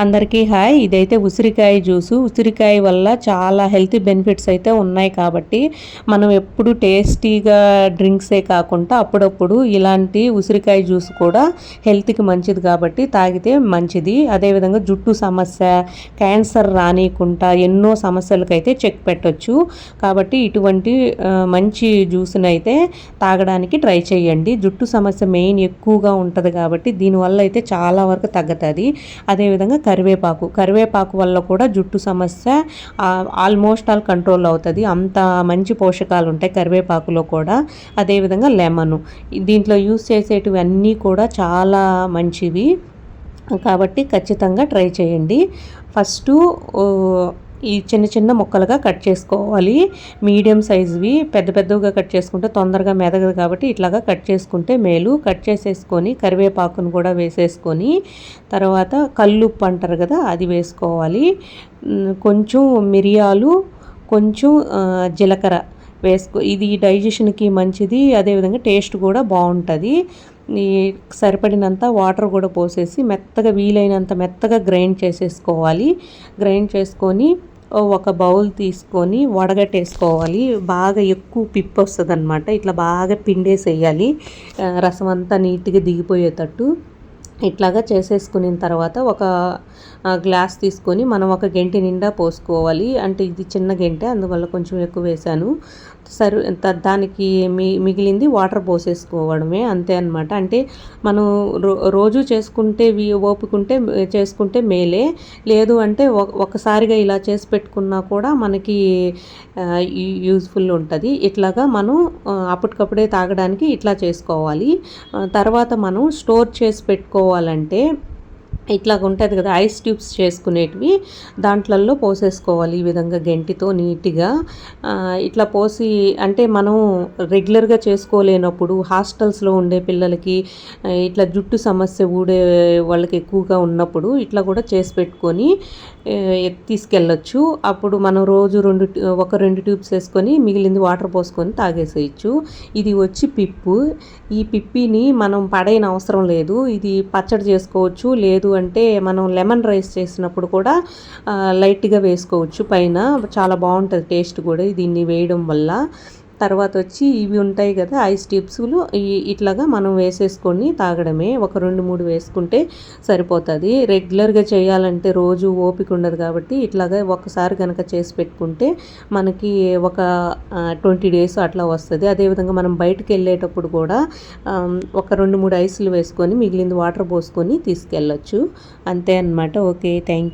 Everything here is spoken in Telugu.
అందరికీ హాయ్. ఇదైతే ఉసిరికాయ జ్యూసు. ఉసిరికాయ వల్ల చాలా హెల్తీ బెనిఫిట్స్ అయితే ఉన్నాయి కాబట్టి మనం ఎప్పుడు టేస్టీగా డ్రింక్సే కాకుండా అప్పుడప్పుడు ఇలాంటి ఉసిరికాయ జ్యూస్ కూడా హెల్త్కి మంచిది కాబట్టి తాగితే మంచిది. అదేవిధంగా జుట్టు సమస్య క్యాన్సర్ రానియకుండా ఎన్నో సమస్యలకైతే చెక్ పెట్టచ్చు. కాబట్టి ఇటువంటి మంచి జ్యూస్ని అయితే తాగడానికి ట్రై చేయండి. జుట్టు సమస్య మెయిన్ ఎక్కువగా ఉంటుంది కాబట్టి దీనివల్ల అయితే చాలా వరకు తగ్గుతుంది. అదేవిధంగా కరివేపాకు. కరివేపాకు వల్ల కూడా జుట్టు సమస్య ఆల్మోస్ట్ ఆల్ కంట్రోల్ అవుతుంది. అంత మంచి పోషకాలు ఉంటాయి కరివేపాకులో కూడా. అదేవిధంగా లెమను. దీంట్లో యూస్ చేసేటివి అన్నీ కూడా చాలా మంచివి. కాబట్టి ఖచ్చితంగా ట్రై చేయండి. ఫస్టు ఈ చిన్న చిన్న ముక్కలుగా కట్ చేసుకోవాలి. మీడియం సైజువి పెద్ద పెద్దవిగా కట్ చేసుకుంటే తొందరగా మెదగదు కాబట్టి ఇట్లాగా కట్ చేసుకుంటే మేలు. కట్ చేసేసుకొని కరివేపాకును కూడా వేసేసుకొని తర్వాత కల్లుప్పు అంటారు కదా అది వేసుకోవాలి. కొంచెం మిరియాలు కొంచెం జీలకర్ర వేసుకో ఇది డైజెషన్కి మంచిది. అదేవిధంగా టేస్ట్ కూడా బాగుంటుంది. ఈ సరిపడినంత వాటర్ కూడా పోసేసి మెత్తగా వీలైనంత మెత్తగా గ్రైండ్ చేసేసుకోవాలి. గ్రైండ్ చేసుకొని ఒక బౌల్ తీసుకొని వడగట్టేసుకోవాలి. బాగా ఎక్కువ పిప్పు వస్తుంది అనమాట ఇట్లా బాగా పిండేసేయాలి. రసం అంతా నీట్గా దిగిపోయేటట్టు. ఇట్లాగా చేసేసుకున్న తర్వాత ఒక గ్లాస్ తీసుకొని మనం ఒక గంటి నిండా పోసుకోవాలి. అంటే ఇది చిన్న గంటె అందువల్ల కొంచెం ఎక్కువ వేసాను సరి దానికి మి మిగిలింది వాటర్ పోసేసుకోవడమే అంతే అనమాట అంటే మనం రో రోజు చేసుకుంటే ఓపుకుంటే చేసుకుంటే మేలే. లేదు అంటే ఒకసారిగా ఇలా చేసి పెట్టుకున్నా కూడా మనకి యూజ్ఫుల్ ఉంటుంది. ఇట్లాగా మనం అప్పటికప్పుడే తాగడానికి ఇట్లా చేసుకోవాలి. తర్వాత మనం స్టోర్ చేసి పెట్టుకో పెట్టుకోవాలంటే ఇట్లాగ ఉంటుంది కదా ఐస్ ట్యూబ్స్ చేసుకునేటివి దాంట్లల్లో పోసేసుకోవాలి ఈ విధంగా గెంటితో నీట్గా. ఇట్లా పోసి అంటే మనం రెగ్యులర్గా చేసుకోలేనప్పుడు హాస్టల్స్లో ఉండే పిల్లలకి ఇట్లా జుట్టు సమస్య ఊడే వాళ్ళకి ఎక్కువగా ఉన్నప్పుడు ఇట్లా కూడా చేసి పెట్టుకొని తీసుకెళ్ళచ్చు. అప్పుడు మనం రోజు రెండు ఒక రెండు ట్యూబ్స్ వేసుకొని మిగిలింది వాటర్ పోసుకొని తాగేసేయచ్చు. ఇది వచ్చి పిప్పు. ఈ పిప్పిని మనం పడైన అవసరం లేదు. ఇది పచ్చడి చేసుకోవచ్చు లేదు అంటే మనం లెమన్ రైస్ చేసినప్పుడు కూడా లైట్గా వేసుకోవచ్చు. పైన చాలా బాగుంటుంది టేస్ట్ కూడా దీన్ని వేయడం వల్ల. తర్వాత వచ్చి ఇవి ఉంటాయి కదా ఐస్ టిప్స్లు. ఇట్లాగా మనం వేసేసుకొని తాగడమే. ఒక రెండు మూడు వేసుకుంటే సరిపోతుంది. రెగ్యులర్గా చేయాలంటే రోజు ఓపిక ఉండదు కాబట్టి ఇట్లాగా ఒకసారి కనుక చేసి పెట్టుకుంటే మనకి ఒక ట్వంటీ డేస్ అట్లా వస్తుంది. అదేవిధంగా మనం బయటకు వెళ్ళేటప్పుడు కూడా ఒక రెండు మూడు ఐస్లు వేసుకొని మిగిలింది వాటర్ పోసుకొని తీసుకెళ్ళచ్చు. అంతే అనమాట ఓకే థ్యాంక్ యూ